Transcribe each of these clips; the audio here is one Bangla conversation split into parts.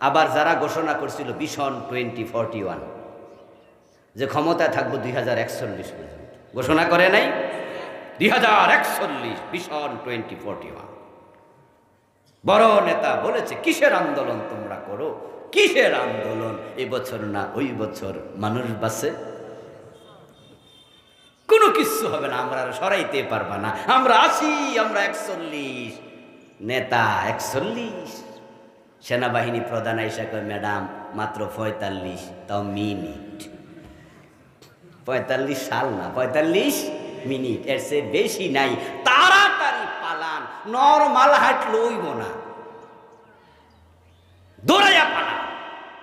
আবার যারা ঘোষণা করছিল ভীষণ টোয়েন্টি ফর্টি ওয়ান, যে ক্ষমতায় থাকব দুই হাজার একচল্লিশ পর্যন্ত। ঘোষণা করে নাই? দুই হাজার একচল্লিশ ভিশন টোয়েন্টি ফর্টি ওয়ান। বড় নেতা বলেছে, কিসের আন্দোলন তোমরা করো? কিসের আন্দোলন? এবছর না ওই বছর মানুষ বাসে কোনো কিচ্ছু হবে না, আমরা সরাইতে পারবা না। আমরা আছি আমরা একচল্লিশ। নেতা একচল্লিশ। সেনাবাহিনী প্রধান হিসাবে ম্যাডাম, মাত্র পঁয়তাল্লিশ, তাও মিনিট। পঁয়তাল্লিশ সাল না, পঁয়তাল্লিশ মিনিট, এর সে বেশি নাই। তাড়াতাড়ি পালান, নরমাল হাট লইব না। দৌড়াইয়া পালান।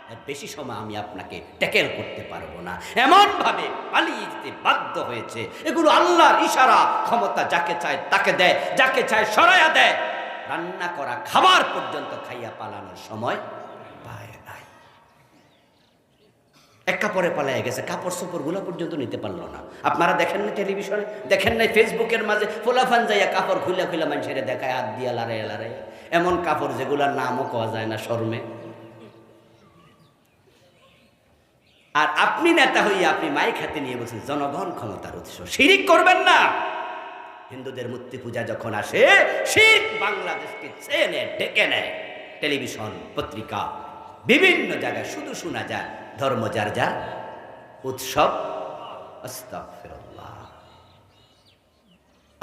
এর বেশি সময় আমি আপনাকে ট্যাকেল করতে পারব না। এমন ভাবে পালিয়ে যেতে বাধ্য হয়েছে। এগুলো আল্লাহর ইশারা, ক্ষমতা যাকে চায় তাকে দেয়, যাকে চায় সরাইয়া দেয়। রান্না করা খাবার পর্যন্ত খাইয়া পালানোর সময় পায় নাই। এক কাপড়ে পালাইয়া গেছে, কাপড় চোপড়গুলো পর্যন্ত নিতে পারল না। আপনারা দেখেন না টেলিভিশনে? দেখেন নাই ফেসবুকের মাঝে ফোলাফান যাইয়া কাপড় খুলে খুলে মানুষের দেখায়, হাত দিয়া লারে লারে এমন কাপড় যেগুলোর নামও পাওয়া যায় না শর্মে। আর আপনি নেতা হইয়া আপনি মাইক হাতে নিয়ে বলছেন, জনগণ ক্ষমতার উৎস শিরিক করবেন না। হিন্দুদের মূর্তি পূজা যখন আসে শিখ বাংলাদেশকে চেনে, ডেকে নেয়। টেলিভিশন, পত্রিকা, বিভিন্ন জায়গায় শুধু শোনা যায়, ধর্ম যার যার, উৎসব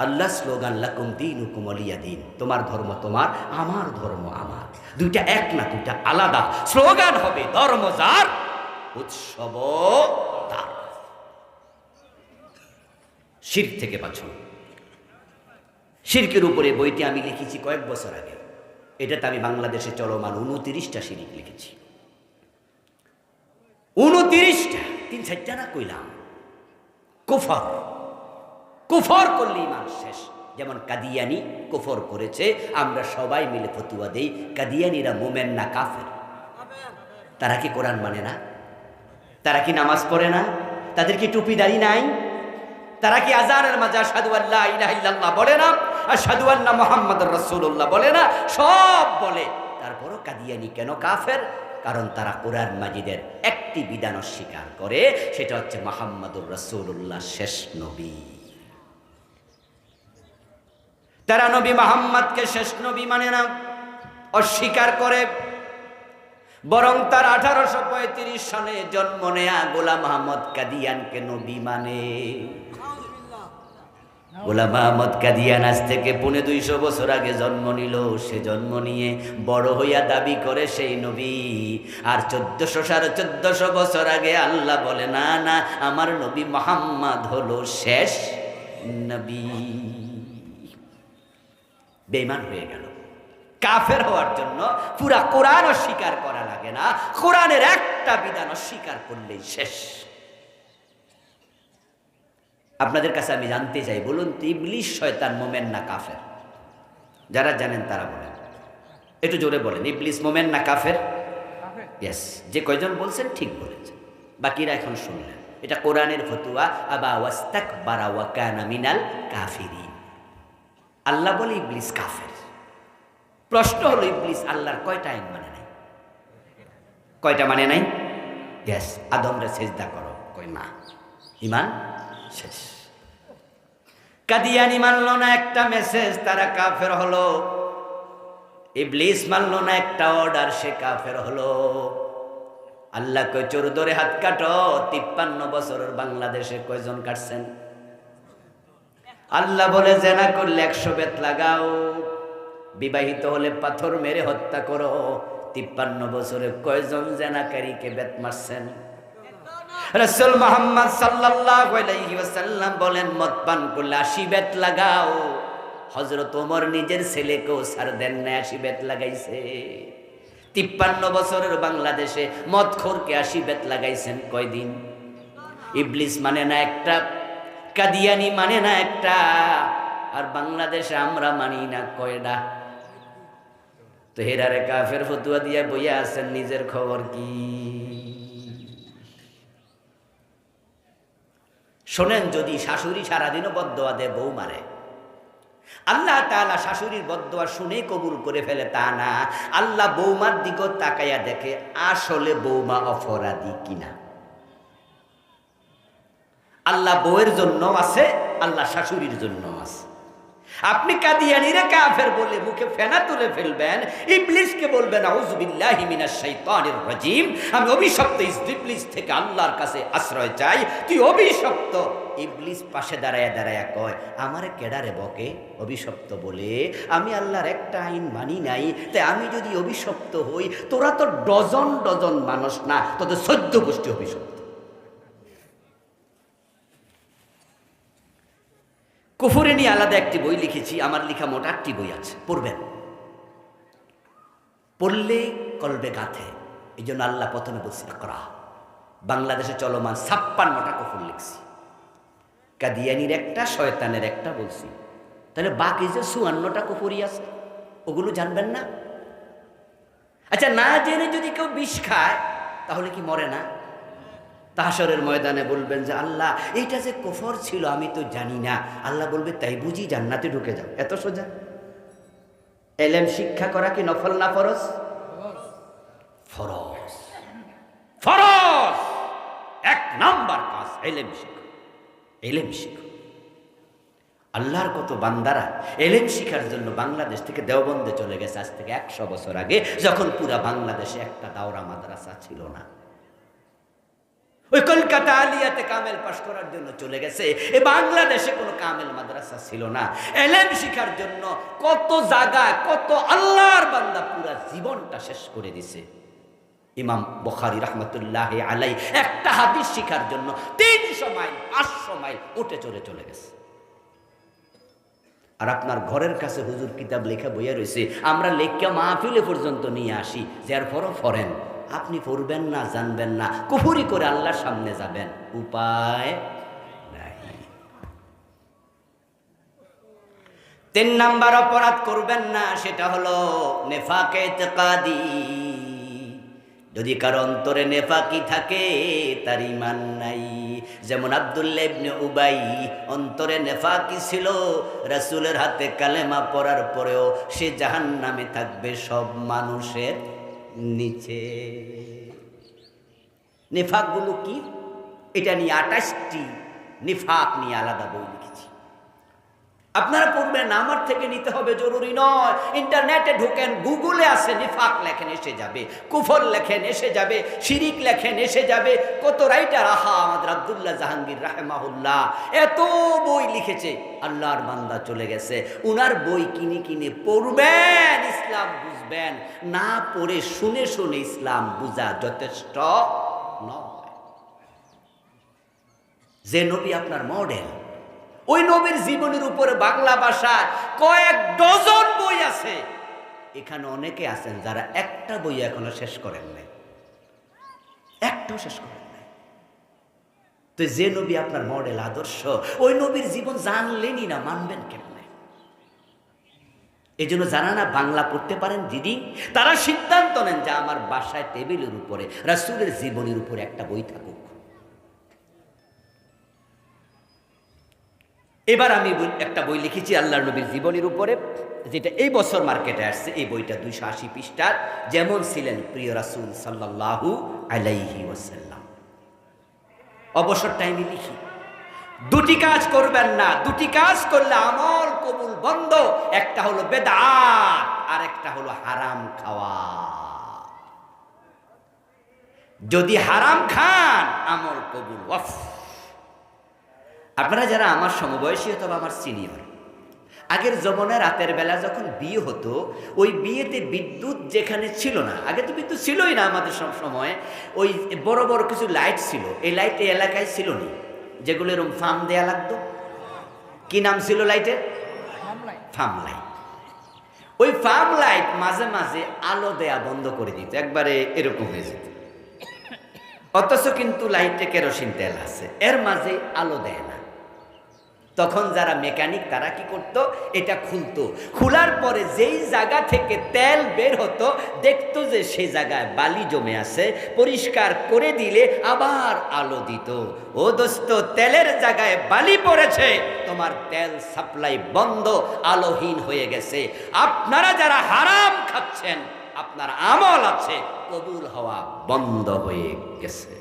আল্লাহ স্লোগান, লাকুম দিন হুকুম অলিয়া দিন, তোমার ধর্ম তোমার, আমার ধর্ম আমার। দুইটা এক না, দুইটা আলাদা। স্লোগান হবে, ধর্ম যার, উৎসব শির থেকে বাঁচুন। শিরকের উপরে বইটি আমি লিখেছি কয়েক বছর আগে। এটাতে আমি বাংলাদেশে চলমান উনতিরিশটা শিরিক লিখেছি। উনতিরিশটা তিন চারটা না কইলাম? কুফর। কুফর করলে ইমান শেষ। যেমন কাদিয়ানি কুফর করেছে, আমরা সবাই মিলে ফতুয়া দেই, কাদিয়ানিরা মোমেন না কাফের। তারা কি কোরআন মানে না? তারা কি নামাজ পড়ে না? তাদের কি টুপি দাড়ি নাই? তারা কি আজানের মাঝে সাধু আল্লাহ বলে না? আল্লাহ মোহাম্মদ রসুল্লাহ বলে না? সব বলে। তারপরও কাদিয়ানি কেন কাফের? কারণ তারা কোরআন মাজিদের একটি বিধান অস্বীকার করে, সেটা হচ্ছে মোহাম্মদুর রসুল্লাহ শেষ নবী। তারা নবী মোহাম্মদকে শেষ নবী মানে না, অস্বীকার করে। বরং তার আঠারোশো পঁয়ত্রিশ সালে জন্ম নেয়া গোলাম আহমদ কাদিয়ানকে নবী মানে। গোলাম আহমদ কাদিয়ান আজ থেকে পুনে দুইশো বছর আগে জন্ম নিল। সে জন্ম নিয়ে বড় হইয়া দাবি করে সেই নবী। আর চোদ্দশো সাড়ে চোদ্দশো বছর আগে আল্লাহ বলে, না না, আমার নবী মোহাম্মদ হলো শেষ নবী। বেমান হয়ে গেল। কাফের হওয়ার জন্য পুরা কোরআন অস্বীকার করা লাগে না। কোরআনের একটা বিধান অস্বীকার করলেই শেষ। আপনাদের কাছে আমি জানতে চাই বলুন তো ইবলিশ শয়তান মোমেন না কাফের? যারা জানেন তারা বলেন। একটু জোরে বলেন ইবলিস মোমেন না কাফের? ইয়েস যে কয়জন বলছেন ঠিক বলেছেন। বাকিরা এখন শুনলেন। এটা কোরআনের ফতুয়া আবা ওয়াস্তাক বারা ওয়াকানা মিনাল কাফিরিন। আল্লাহ বলে ইবলিস কাফের। প্রশ্ন হলো ইবলিস আল্লাহর কয়টা আইন মানে নাই? কয়টা মানে নাই? ইয়েস আদমরে সেজদা করো। কই না ইমান শেষ। কাদিয়ানি মানল না একটা মেসেজ তারা কাফের হলো। ইবলিস মানল না একটা অর্ডার সে কাফের হলো। আল্লাহ কই চোর ধরে হাত কাটো, তিপ্পান্ন বছরের বাংলাদেশে কয়জন কাটছেন? আল্লাহ বলে, জেনা করলে একশো বেত লাগাও। বিবাহিত হলে পাথর মেরে হত্যা করো। তিপ্পান্ন বছরে কয়জন জেনাকারীকে বেত মারছেন? রসুল মোহাম্মদ আলাইহি বলেন মদ পান করলে আশি বেত লাগাও। হজরত ওমর নিজের ছেলেকেও সার দেন না আশি বেত লাগাইছে। তিপ্পান্ন বছরের বাংলাদেশে মদখোরকে আশি বেত লাগাইছেন কয়দিন? ইবলিস মানে না একটা, কাদিয়ানি মানে না একটা, আর বাংলাদেশে আমরা মানি না কয়টা তো হেরারে কাফের ফতুয়া দিয়া বইয়া আছেন, নিজের খবর কি? শোনেন, যদি শাশুড়ি সারাদিনও বদোয়া দেয়, বউ মারে। আল্লাহ তালা শাশুড়ির বদোয়া শুনে কবুল করে ফেলে, তা না। আল্লাহ বৌমার দিক তাকাইয়া দেখে, আসলে বৌমা অপরাধী কিনা। আল্লাহ বউয়ের জন্য আছে, আল্লাহ শাশুড়ির জন্য আছে। আপনি কাদিয়ানিরে কাফের বলে মুখে ফেনা তুলে ফেলবেন ইবলিসকে বলবেন আউযুবিল্লাহি মিনাশ শাইতানির রাজিম, আমি অভিশপ্ত ইবলিস থেকে আল্লাহর কাছে আশ্রয় চাই। তুই অভিশপ্ত। ইবলিস পাশে দাঁড়ায় দাঁড়ায়া কয়, আমারে কেডারে বকে অভিশপ্ত বলে? আমি আল্লাহর একটা আইন মানি নাই। তাই আমি যদি অভিশপ্ত হই, তোরা তো ডজন ডজন মানুষ না, তোদের সদ্য গোষ্ঠী অভিশপ্ত। কুফুরে নিয়ে আলাদা একটি বই লিখেছি, আমার লেখা মোটা একটি বই আছে, পড়বেন। পড়লে কলবে গাথে, এই জন্য আল্লাহ প্রথমে বলছি করা বাংলাদেশে চলমান ছাপ্পান্নটা কুফুর লিখছি। কাদিয়ানির একটা, শয়তানের একটা বলছি। তাহলে বাকি যে চুয়ান্নটা কুফুরি আছে, ওগুলো জানবেন না? আচ্ছা না জেনে যদি কেউ বিষ খায়, তাহলে কি মরে না? তাহাসরের ময়দানে বলবেন যে, আল্লাহ, এইটা যে কফর ছিল, আমি তো জানি না। আল্লাহ বলবে, তাই বুঝি জান্নাতে ঢুকে যাও। এত সোজা? এলেম শিক্ষা করা কি নফল না ফরজ? ফরজ। ফরজ! এক নাম্বার কাজ, এলেম শিখো। এলেম শিখো। আল্লাহর কত বান্দারা এলেম শিখার জন্য বাংলাদেশ থেকে দেওবন্দে চলে গেছে। আজ থেকে একশো বছর আগে, যখন পুরা বাংলাদেশে একটা দাওরা মাদ্রাসা ছিল না। ওই কলকাতা আলিয়াতে কামেল পাশ করার জন্য চলে গেছে। এ বাংলাদেশে কোনো কামেল মাদ্রাসা ছিল না। এলেম শিখার জন্য কত জায়গায়, কত আল্লাহর বান্দা পুরা জীবনটা শেষ করে দিছে। ইমাম বখারি রহমতুল্লাহ আলাই একটা হাদিস শিখার জন্য তিনশো মাইল, পাঁচশো মাইল উঠে চলে চলে গেছে। আর আপনার ঘরের কাছে হুজুর কিতাব লেখা বইয়া রয়েছে, আমরা লেখা মাহফিলে পর্যন্ত নিয়ে আসি, যার পরও ফরেন। আপনি পড়বেন না, জানবেন না। কুফুরি করে আল্লাহর সামনে যাবেন। উপায় নাই। তিন নাম্বার অপরাধ করবেন না, সেটা হলো নেফাকে এতেকাদি। যদি কারও অন্তরে নেফাকি থাকে, তার ইমান নাই। যেমন আবদুল্লাহ ইবনে উবাই, অন্তরে নেফাকি ছিল, রাসুলের হাতে কালেমা পড়ার পরেও সে জাহান্নামে থাকবে সব মানুষের নিচে। নেফাকগুলো কি? এটা নিয়ে আঠাশটি নিফাক নিয়ে আলাদা বই আপনারা পড়বেন, আমার থেকে নিতে হবে জরুরি নয়। ইন্টারনেটে ঢোকেন, গুগলে আসে, নিফাক লেখেন, এসে যাবে। কুফর লেখেন, এসে যাবে। শিরিক লেখেন, এসে যাবে। কত রাইটার, আহা, আমাদের আবদুল্লাহ জাহাঙ্গীর রাহেমাহুল্লাহ। এত বই লিখেছে, আল্লাহর বান্দা চলে গেছে। উনার বই কিনে কিনে পড়বেন, ইসলাম বুঝবেন। না পড়ে শুনে শুনে ইসলাম বুঝা যথেষ্ট নয়। যে নবী আপনার মডেল ওই নবীর জীবনের উপরে বাংলা ভাষায় কয়েক ডজন বই আছে। এখানে অনেকে আছেন যারা একটা বই এখনও শেষ করেন নাই। একটাও শেষ করেন নাই। তো যে নবী আপনার মডেল, আদর্শ, ওই নবীর জীবন জানলেনই না, মানবেন কেমনে? এই জন্য জানা না বাংলা পড়তে পারেন, দিদি, তারা সিদ্ধান্ত নেন যে আমার বাসায় টেবিলের উপরে, রাসুলের জীবনের উপরে একটা বই থাকুক। এবার আমি একটা বই লিখেছি আল্লাহ নবীর জীবনের উপরে, যেটা এই বছর মার্কেটে আসছে। এই বইটা দুইশো আশি পৃষ্ঠার, যেমন ছিলেন প্রিয় রাসুল সাল্লাহু আলাইহি ওয়াসাল্লাম। অবসর টাইমে লিখি, দুটি কাজ করবেন না, দুটি কাজ করলে আমল কবুল বন্ধ, একটা হলো বেদাত আর একটা হলো হারাম খাওয়া। যদি হারাম খান, আমল কবুল ওয়াফ আপনারা যারা আমার সমবয়সী অথবা আমার সিনিয়র, আগের জমানায় রাতের বেলা যখন বিয়ে হতো, ওই বিয়েতে বিদ্যুৎ যেখানে ছিল না, আগে তো বিদ্যুৎ ছিলই না আমাদের সব সময়, ওই বড় বড় কিছু লাইট ছিল, এই লাইট এই এলাকায় ছিল না? যেগুলো এরকম ফার্ম দেয়া লাগতো? কি নাম ছিল লাইটের? Farm light. ওই ফার্ম লাইট মাঝে মাঝে আলো দেয়া বন্ধ করে দিত, একবারে এরকম হয়ে যেত। অথচ কিন্তু লাইটে কেরোসিন তেল আছে, এর মাঝে আলো দেয় না। তখন যারা মেকানিক তারা কি করত? এটা খুলতো। খোলার পরে যেই জায়গা থেকে তেল বের হতো, দেখতো যে সেই জায়গায় বালি জমে আছে, পরিষ্কার করে দিলে আবার আলো দিত। ও দোস্ত, তেলের জায়গায় বালি পড়েছে, তোমার তেল সাপ্লাই বন্ধ, আলোহীন হয়ে গেছে। আপনারা যারা হারাম খাচ্ছেন, আপনার আমল আছে, কবুল হওয়া বন্ধ হয়ে গেছে।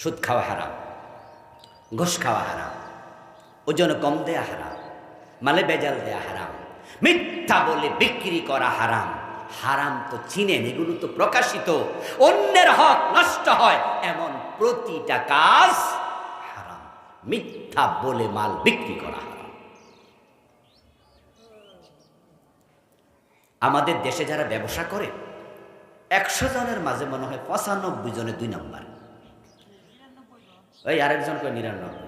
সুদ খাওয়া হারাম। ঘুষ খাওয়া হারাম। ওজন কম দেয়া হারাম, মালে বেজাল দেয়া হারাম, মিথ্যা বলে বিক্রি করা হারাম। হারাম তো চিনেন, এগুলো তো প্রকাশিত। অন্যের হক নষ্ট হয়, এমন প্রতিটা কাজ হারাম। মিথ্যা বলে মাল বিক্রি করা হারাম। আমাদের দেশে যারা ব্যবসা করে, একশো জনের মাঝে মনে হয় পঁচানব্বই জনে দুই নম্বর। ওই আরেকজন কয় নিরানব্বই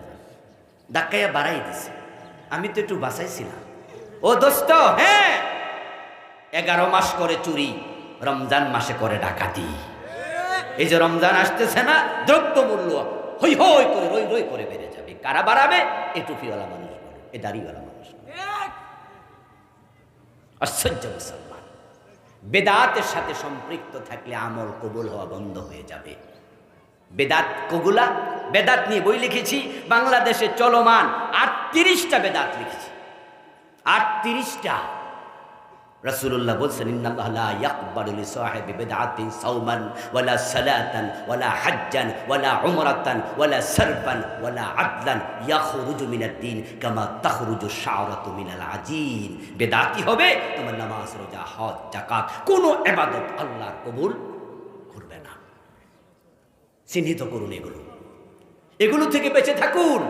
ধাক্কাইয়া বাড়াই দিছে। আমি তো একটু বাঁচাইছিলাম। ও দোস্ত হ্যাঁ! এগারো মাস করে চুরি, রমজান মাসে করে ডাকাতি। এই যে রমজান আসতেছে না দ্রব্য মূল্য হই হই করে, রই রই করে বেড়ে যাবে। কারা বাড়াবে? এ টুপিওয়ালা মানুষ বলে, এ দাড়িওয়ালা মানুষ আশ্চর্য মুসলমান। বেদাতের সাথে সম্পৃক্ত থাকলে আমল কবুল হওয়া বন্ধ হয়ে যাবে। বেদাত কগুলা বেদাত নিয়ে বই লিখেছি, বাংলাদেশে চলমান আটত্রিশটা বেদাত লিখেছি। আটত্রিশটা। রাসূলুল্লাহ বলছেন বেদাতি হবে, তোমার নামাজ, রোজা, হজ, যাকাত, কোনো ইবাদত আল্লাহর কবুল করবে না। চিহ্নিত করুন এগুলো। এগুলো থেকে বেঁচে থাকুন।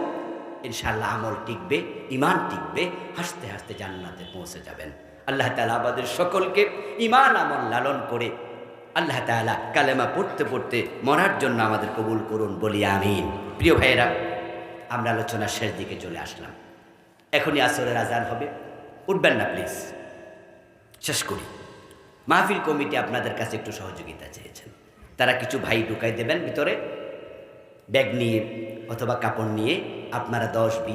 ইনশাল্লাহ আমল টিকবে ইমান টিকবে, হাসতে হাসতে জান্নাতে পৌঁছে যাবেন। আল্লাহ তালা আমাদের সকলকে ইমান আমল লালন করে আল্লাহ তালা কালেমা পড়তে পড়তে মরার জন্য আমাদের কবুল করুন বলি আমিন। প্রিয় ভাইয়েরা, আমরা আলোচনার শেষ দিকে চলে আসলাম। এখনই আসরের আজান হবে। উঠবেন না প্লিজ শেষ করি। মাহফিল কমিটি আপনাদের কাছে একটু সহযোগিতা চেয়েছেন। তারা কিছু ভাই ঢুকাই দেবেন ভিতরে। ব্যাগ নিয়ে অথবা কাপড় নিয়ে আপনারা দশ